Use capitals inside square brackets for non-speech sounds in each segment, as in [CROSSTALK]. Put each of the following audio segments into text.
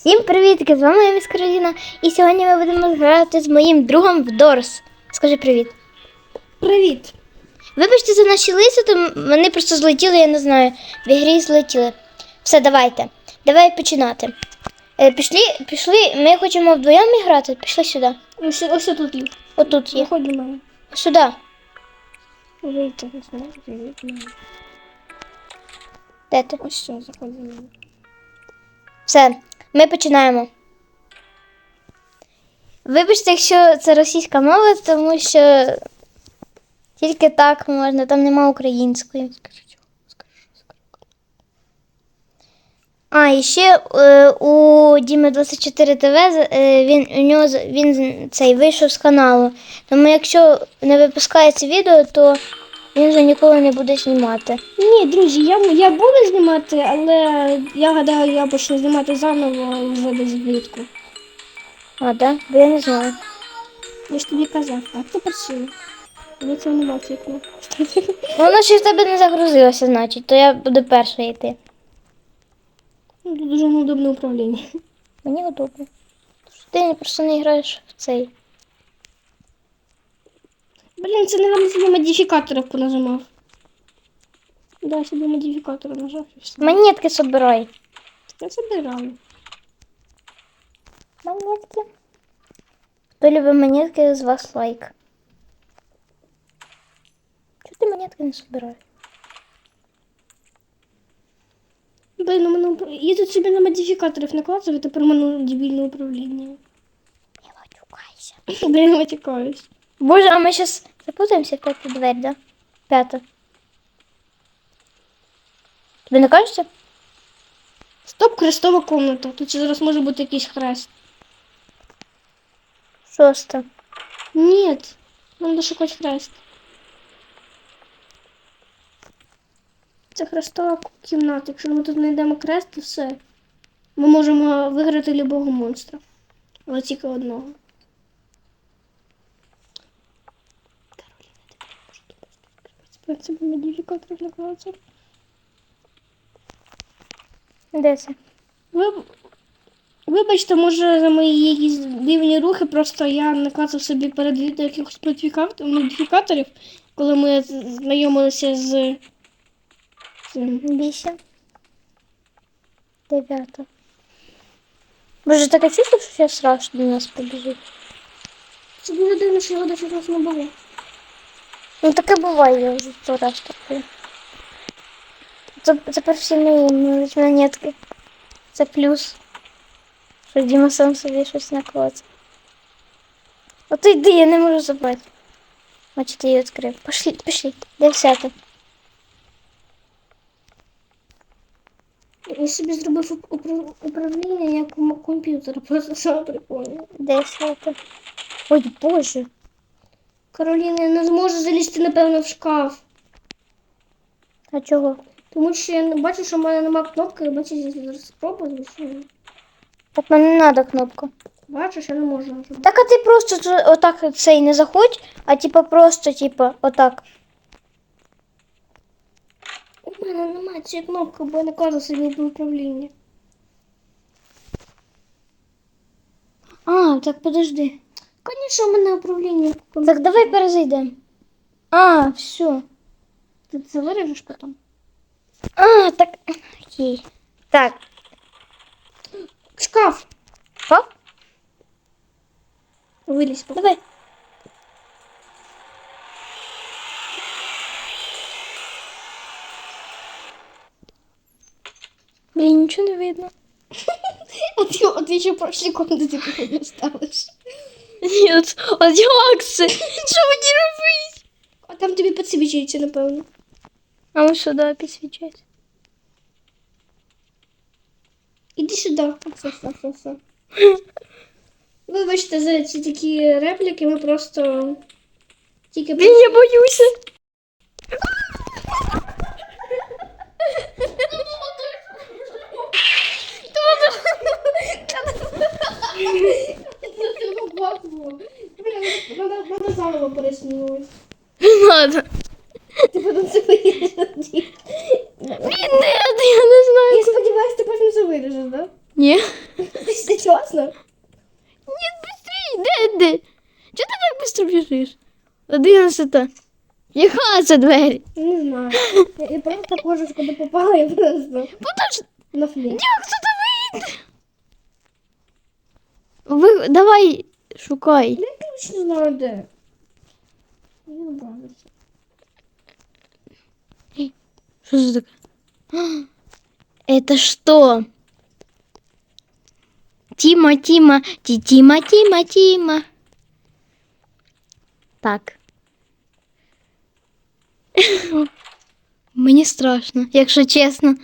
Всім привіт! З вами я Кароліна. І сьогодні ми будемо грати з моїм другом в Дорс. Скажи привіт. Привіт. Вибачте за наші лиси, то вони просто злетіли, я не знаю. В ігрі злетіли. Все, давайте. Давай починати. Е, пішли, пішли, ми хочемо вдвоєм грати. Пішли сюди. Ось, ось тут є. Отут є. Заходь до мене. Сюди. Вийти, не знаю, вийти. Де ти? Ось все, заходь до мене. Все, ми починаємо. Вибачте, якщо це російська мова, тому що тільки так можна, там нема української. А, і ще е, у Діми 24 ТВ е, він у нього він цей вийшов з каналу. Тому якщо не випускається відео, то він вже ніколи не буде знімати. Ні, друзі, я, я буду знімати, але я гадаю, я почну знімати заново вже без влітку. А, да? Бо я не знаю. Я ж тобі казав, так ти працює. Я цього не бачу вікно. Воно ще в тебе не загрузилося, значить, то я буду перша йти. Ну, Тут дуже неудобне управління. Мені удобно. Ти просто не граєш в цей. Блін, це не собі модифікатора понажимав. Да, собі модифікатора нажав і все. Монетки собирай. Я забираю. Монетки. Хто любить монетки, з вас лайк. Чого ти монетки не собираєш? Блін, у мене упра- я тут собі на модифікаторів накладаю, тепер у мене дебільне управління. Не матюкайся. Блін, матюкаюсь. Боже, а ми зараз запутаємося в п'яту двері, да? П'ята. Тобі не кажеться? Стоп, крестова комната. Тут зараз може бути якийсь хрест. Шоста. Ні, нам треба шукати хрест. Це хрестова кімната. Якщо ми тут знайдемо хрест, то все. Ми можемо виграти любого монстра. Але тільки одного. Кароліна, ти не можеш тут Це модифікатор накладається. Де це? Ви... Вибачте, може, за мої якісь дивні рухи, просто я наклацав собі перед відео якихось модифікаторів, коли ми знайомилися з цим. Вісім. Дев'ята. Боже, таке чувство, що зараз страшно до нас побіжить. Це дуже дивно, що його до цього не було. Ну таке буває, я вже сто раз таке. Це, це професійні монетки. Це плюс. Що Діма сам собі щось наклацав. От йди, я не можу забрати. Значить, я відкрив. Пошли, пішли. Де взяти? Я собі зробив уп- упра- управління як комп'ютера, просто саме прикольно. Де взяти? Ой, боже. Кароліна, я не зможу залізти, напевно, в шкаф. А чого? Тому що я не бачу, що в мене немає кнопки, я бачу, я зараз спробую, звичайно. Так мені не треба кнопку. Бачиш, я не можу. Так а ти просто отак цей не заходь, а типа просто, типа, отак. У мене немає цієї кнопки, бо я наклала собі в управління. А, так подожди. Звісно, у мене управління. Так давай перезайдемо. А, все. Ти це виріжеш потім? А, так. Окей. Так. Шкаф. Що? Вилізь поки. Давай. Блін, нічого не видно. [LAUGHS] А ти, от ти ще про секунду тільки не ставиш. Ні, от, от як це? Що [LAUGHS] мені робити? А там тобі підсвічується, напевно. А ось сюди підсвічається. Іди сюди. [LAUGHS] Все, все, все, все. Вибачте за ці такі репліки, ми просто тільки Блін, я боюся. [LAUGHS] Надо, надо заново. Не надо. Ти потім це виріжеш. Блін, не, я не знаю. Я сподіваюся, ти потім це виріжеш, так? Ні. Серйозно? Ні, быстрей, де, де? Чого ти так быстро біжиш? Одинадцята. Яка це двері? Не знаю. Я, я просто хожу, куди попала, я просто Подож... на флі. Як туди вийти? Ви... Давай, шукай. Я точно знаю, де. Я не бачу. Что за такое? Это [GASPS] что? Тима, Тима, Ти- Тима, Тима, Тима. Так. [LAUGHS] Мені страшно, якщо чесно.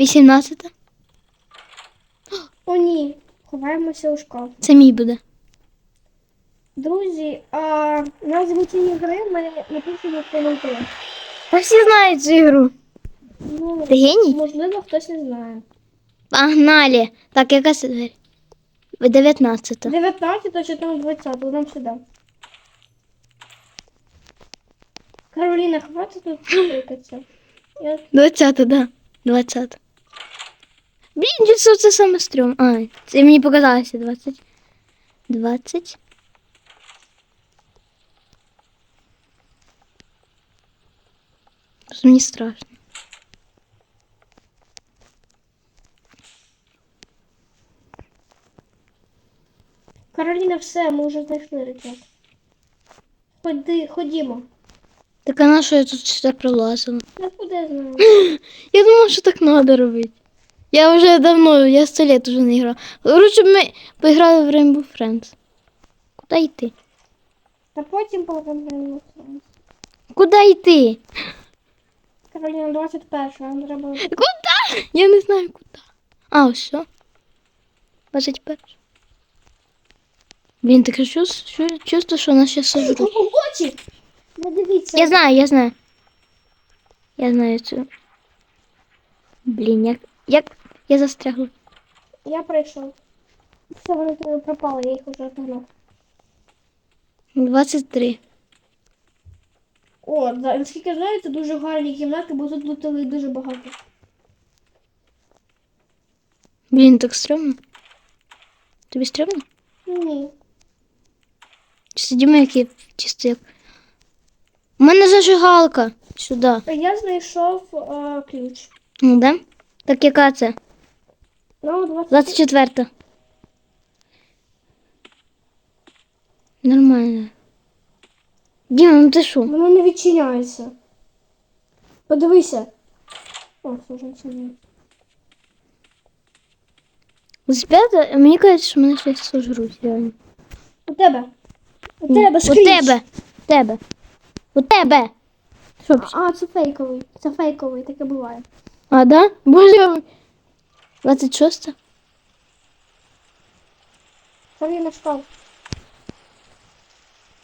18. [GASPS] О, ні. Ховаємося у шкаф. Це мій буде. Друзі, а назву цієї гри в мене написано в коментарях. Та всі знають цю ігру. Ну, Ти геній? можливо, хтось не знає. Погнали. Так, яка це двері? 19. 19 чи там 20, нам сюди. Кароліна, хватить тут кликатися. Я 20, да. 20. Блін, що це саме стрьом. А, це мені показалося 20. 20. Мені страшно. Кароліна, все, ми вже знайшли речок. Ходи, ходімо. Так а на що я тут сюди пролазила? Я куди я знаю? [GASPS] Я думала, що так треба робити. Я вже давно, я сто лет уже не грала. Короче, ми поіграли в Rainbow Friends. Куди йти? Та потім поговоримо. Куди йти? Кароліна, 21, нам треба. Куда? Я не знаю куди. А, все. 21. Блін, таке чувство, що нас зараз сожруть. Очі! Не дивіться. Я знаю, я знаю. Я знаю цю. Блін, як. Як я застрягла. Я прийшов. Все, вони тебе пропали, я їх уже отогнав. 23. О, да, наскільки я знаю, це дуже гарні кімнати, бо тут лутили дуже багато. Блін, так стрьомно. Тобі стрьомно? Ні. Чи сидимо які чисто як. У мене зажигалка. Сюди. Я знайшов е, ключ. Ну, да? Так яка це? Ну, 20... 24. Нормально. Діма, ну ти що? Воно не відчиняється. Подивися. О, вже відчиняється. Спята, мені кажуть, що мене щось сожруть, реально. У тебе. У тебе У тебе. У тебе. У тебе. Що? пш- А, це фейковий. Це фейковий, таке буває. А, да? Боже. 26. Це я шкаф.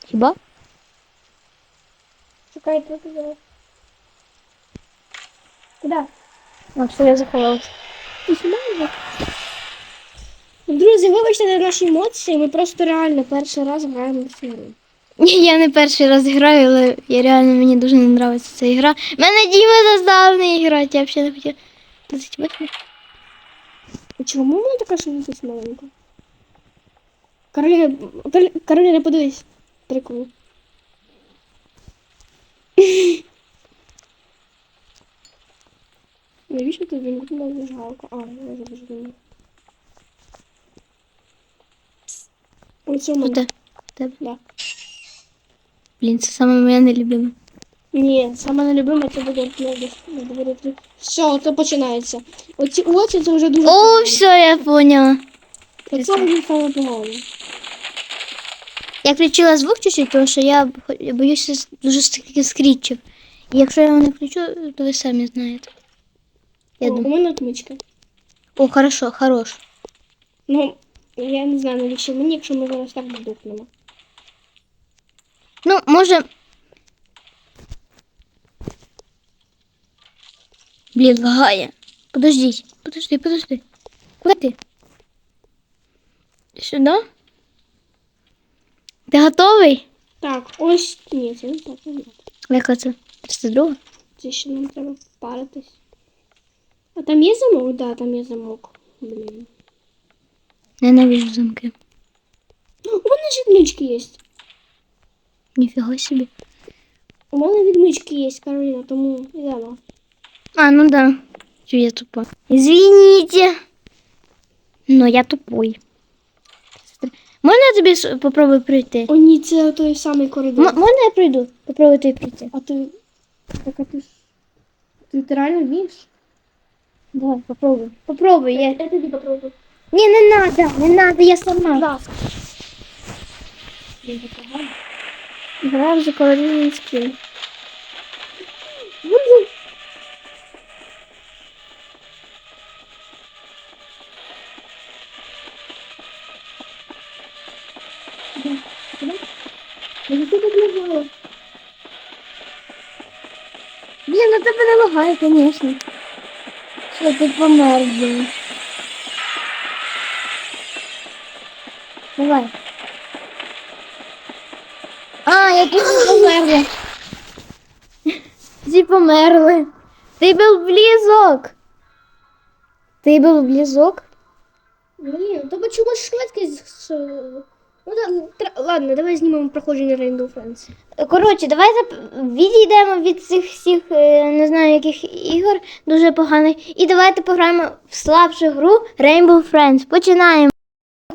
Хіба? Чекай, тут зараз. Куди? А, все, я заховалась. Ти сюди вже? Друзі, вибачте за наші емоції, ми просто реально перший раз граємо в цю гру. Ні, я не перший раз граю, але я реально мені дуже не подобається ця ігра. Мене Діма заставив не грати, я взагалі не хотіла. 28. А чому вона така швидкість маленька? Кароліна, Каролі- Кароліна, подивись. Прикол. Навіщо ти вимкнула зажигалку? А, я зрозуміла. У мене. Тут. Тебе. Да. Блін, це саме моя нелюбима. Ні, саме нелюбиме це буде не говорити. Все, це починається. Оці очі це вже дуже. О, погано. все, я поняла. Це вже саме погано. Я включила звук чуть-чуть, тому що я б- я боюся с- дуже з таких скрітчів. І якщо я його не включу, то ви самі знаєте. Я О, у думаю. мене отмичка. О, хорошо, хорош. Ну, я не знаю, навіщо мені, якщо ми зараз так здохнемо. Ну, може. Блін, лагає. Подождіть. Подожди, подожди. Куди ти? Сюди? Ти готовий? Так, ось ні, це не так. Яка це? 32? Це ще нам треба впаритись. А там є замок? Да, там є замок. Блін. Ненавижу замки. У мене ж відмічки є. Ніфіга собі. У мене відмічки є, Кароліна, тому йдемо. А, ну да. Чё я тупа. Извините. Но я тупой. Можна я тобі попробую пройти? О, ні, це той самий коридор. М- можна я пройду? Попробуй ти пройти. А ти. Так, а ти ж. Ти, ти реально вмієш? Давай, попробуй. Попробуй. Я... Я тоді попробую. Не, не надо, не надо, я сама. Да. Грав за Каролінський. Блін, ну тебе не лагає, звісно. Що помер, блін. Давай. А, які ви померли. Всі померли. Ти був близок. Ти був близок? Ні, то чому ж швидкість. Е, Ну да, тр- ладно, давай знімемо проходження Rainbow Friends. Коротше, давайте відійдемо від цих всіх, е, не знаю, яких ігор дуже поганих. І давайте пограємо в слабшу гру Rainbow Friends. Починаємо.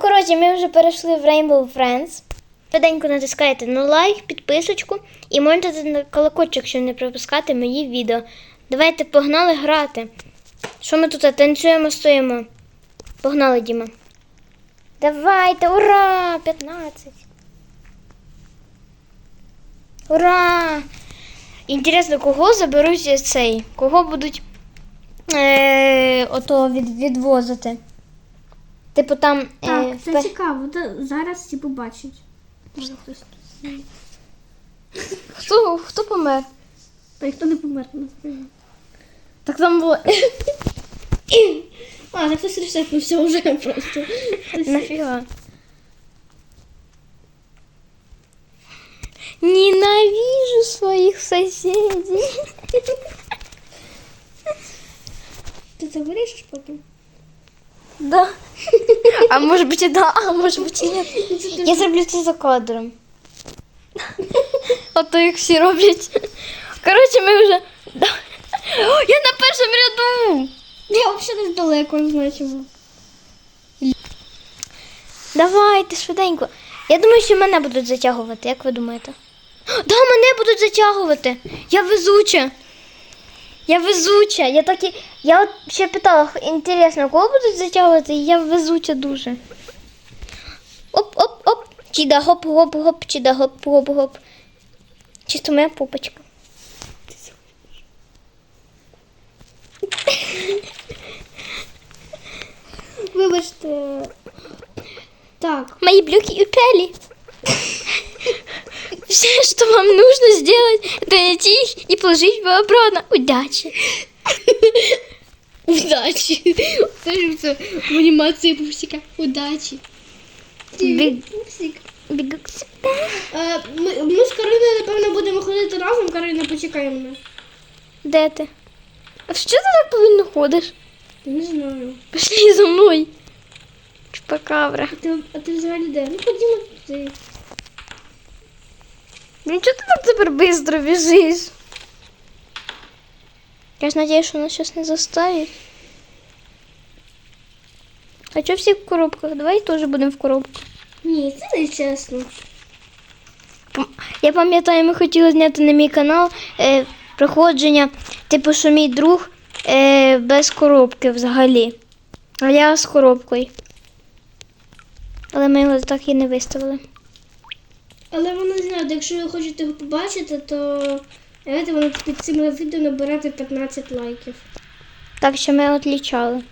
Коротше, ми вже перейшли в Rainbow Friends. Швиденько натискайте на лайк, підписочку і можете на колокольчик, щоб не пропускати мої відео. Давайте погнали грати. Що ми тут танцюємо, стоїмо? Погнали, Діма. Давайте, ура! 15. Ура! Інтересно, кого заберуть цей? Кого будуть е, ото від, відвозити? Типу там. е, Так, впе- це цікаво. Та зараз всі побачать. Може хтось. Хто, хто помер? Та ніхто не помер. насправді. Так там було. А, так хтось ресетнувся вже просто. Хтось- Нафіга. Ненавижу своїх сусідів. Ти це вирішиш потім? Да. А може бути да, а може бути ні. Я [LAUGHS] зроблю це за кадром. А то як всі роблять. Коротше, ми вже. Да. О, Я на першому ряду. Я взагалі десь далеко, чому. Давайте швиденько. Я думаю, що мене будуть затягувати, як ви думаєте? Да, мене будуть затягувати. Я везуча. Я везуча. Я так і... Я от ще питала, інтересно, кого будуть затягувати? Я везуча дуже. Оп-оп-оп. Чіда гоп-гоп-гоп, чіда гоп-гоп-гоп. Чисто моя попочка. Вибачте. Так, Мои брюки упали. Все, что вам нужно сделать, это найти их и положить его обратно. Удачи. удачі. Це в анімації пупсика. Удачі. Бі- Пупсик. Себе. Е, Ми, ми з Кариною, напевно, будемо ходити разом. Карина, почекай мене. Де ти? А що ти так повільно ходиш? Не знаю. Пішли за мною. Чупакабра. А ти, а ти взагалі де? Ну ходімо туди. Блін, чого ти так тепер швидко біжиш? Я ж надіюсь, що нас щось не заставить. А чого всі в коробках? Давай теж будемо в коробках. Ні, це не чесно. Я пам'ятаю, ми хотіли зняти на мій канал е, проходження, типу, що мій друг е, без коробки взагалі. А я з коробкою. Але ми його так і не виставили. Але вона знає, якщо ви хочете його побачити, то давайте воно під цим відео набирати 15 лайків. Так що ми отлічали.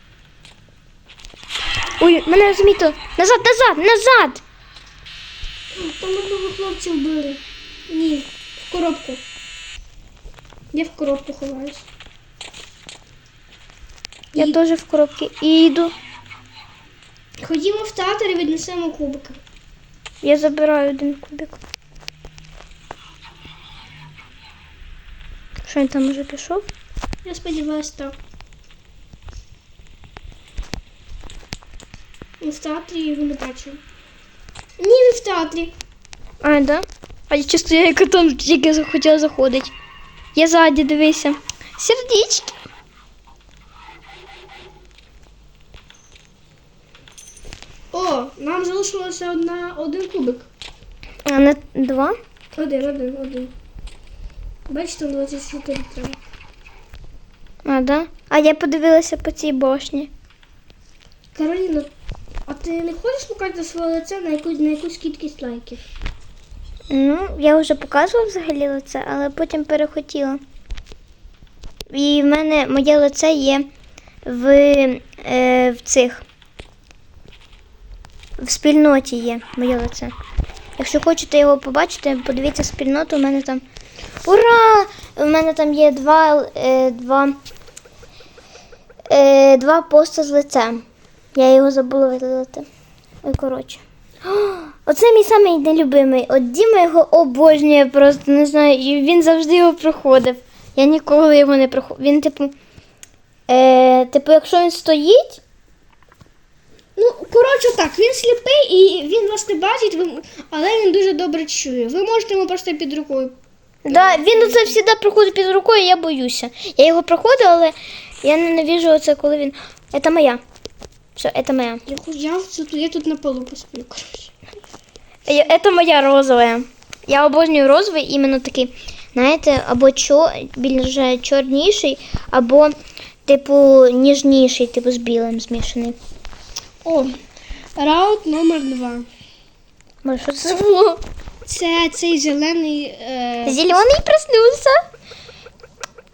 Ой, мене змітило. Назад, назад, назад! Там одного хлопця вбили. Ні, в коробку. Я в коробку ховаюсь. Я І- теж в коробці і йду. Ходімо в театр і віднесемо кубики. Я забираю один кубик. Що він там уже пішов? Я сподіваюся, так. в театрі його не бачив. Ні, не в театрі. А, да? А я чисто я яка там тільки захотіла заходити. Я ззаді дивися. Сердечки. О, нам залишилося одна, один кубик. А не два? Один, один, один. Бачите, 24 треба. А, да? А я подивилася по цій башні. Кароліна, а ти не хочеш показати своє лице на якусь, на якусь кількість лайків? Ну, я вже показувала взагалі лице, але потім перехотіла. І в мене моє лице є в, е, в цих. В спільноті є моє лице. Якщо хочете його побачити, подивіться спільноту, у мене там. Ура! У мене там є два, е, два, е, два поста з лицем. Я його забула видалити. Ой, коротше. Оце мій самий нелюбимий. От Діма його обожнює просто, не знаю, він завжди його проходив. Я ніколи його не проходив. Він, типу, е, типу, якщо він стоїть, Ну, коротше так, він сліпий і він вас не бачить, але він дуже добре чує. Ви можете йому просто під рукою. да, він оце завжди проходить під рукою, я боюся. Я його проходила, але я ненавижу оце, коли він. Це моя. Все, це моя. Я, я, тут, я тут на полу посплю, коротше. Я- Це моя розова. Я обожнюю розовий, іменно такий, знаєте, або чо, більш чорніший, або, типу, ніжніший, типу з білим змішаний. О, раунд номер два. Може, що це було? Це цей зелений. Е... Зелений проснувся.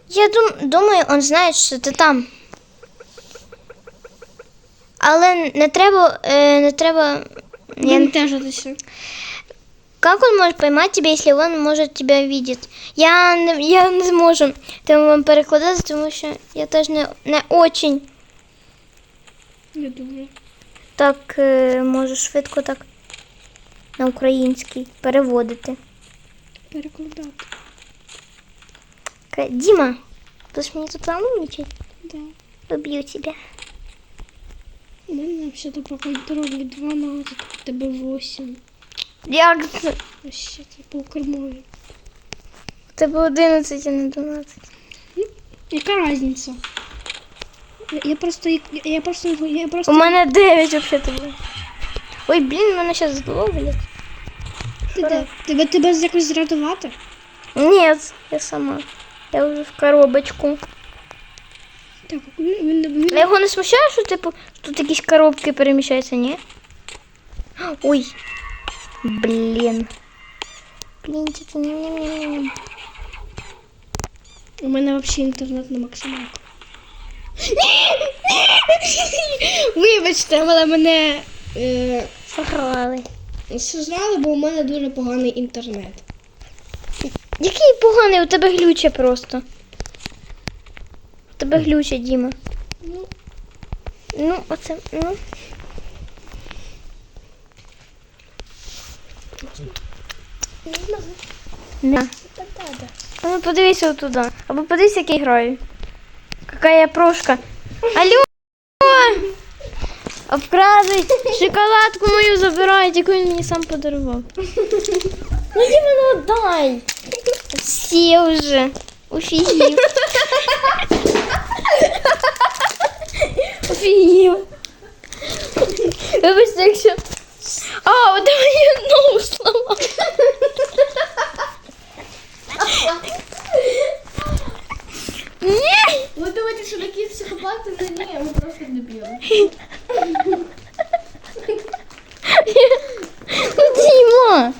Я дум, думаю, он знає, що ти там. Але не треба, е, не треба. Я... Бентежитися. Как он может поймать тебя, если он может тебя видеть? Я не, я не зможу тому вам перекладати, тому що я теж не, не очень Не дуже. Так е, можу швидко так на український переводити. Перекладати. Діма, будеш мені тут умничать? Да. Уб'ю тебе. У мене взагалі по контролю 12, у тебе 8. Як це? А ще це по кермові. У тебе 11, а не 12. Яка різниця? Я, я просто, я, просто, я У просто, мене 9 взагалі було. Ой, блін, мене зараз зловлять. ти, де? тебе, тебе якось зрятувати? Ні, я сама. Я вже в коробочку. Так, він, він, він, А його не смущає, що типу тут якісь коробки переміщаються, ні? Ой. Блін. Блін, це не не не у мене взагалі інтернет на максималку. Вибачте, але мене е, Сограли. сожрали, бо у мене дуже поганий інтернет. Який поганий, у тебе глюче просто. У тебе глюче, Діма. Ну, Ну, оце, ну. Не. А ну подивися отуда. Або подивися, як я граю. Какая я прошка. Алло! Обкрадуть! Шоколадку мою забирають, яку він мені сам подарував. Ну Діма, ну дай! Всі вже. Офігів. Офігів. Вибачте, якщо. А, от я ногу сломала. Ні! ви думаєте, що такі психопати? Та ні, ми просто дебіли. Ну, Діма!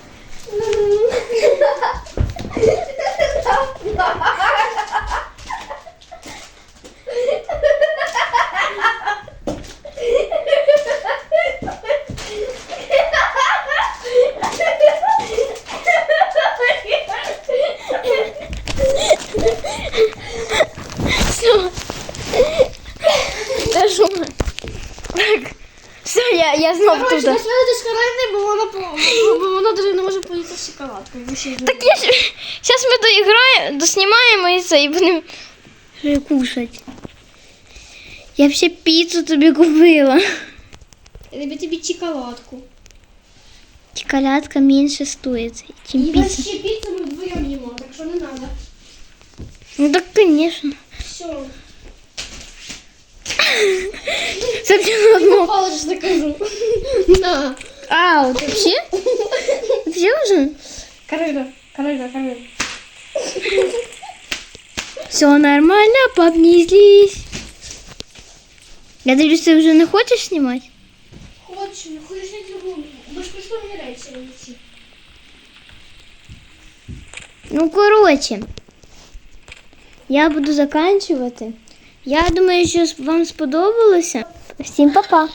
Так я ж... Сейчас мы доиграем, доснимаем и це, і будемо вже кушать. Я ще піцу тобі купила. Я тобі тобі чоколадку. Шоколадка меньше стоит, чем І пицца. ще піцу ми вдвоєм їмо, так що не треба. Ну так, конечно. Все. Совсем одно. Палич закажу. [LAUGHS] На. А, вот вообще? [LAUGHS] Вообще уже? Карина, Карина, Карина. Все нормально, пап, не злись. Я дивлюсь, ти вже не хочеш знімати? Хочу, хочеш не люблю. Безкоштовні речі ці. Ну, коротше, я буду заканчувати. Я думаю, що вам сподобалося. Всім па-па.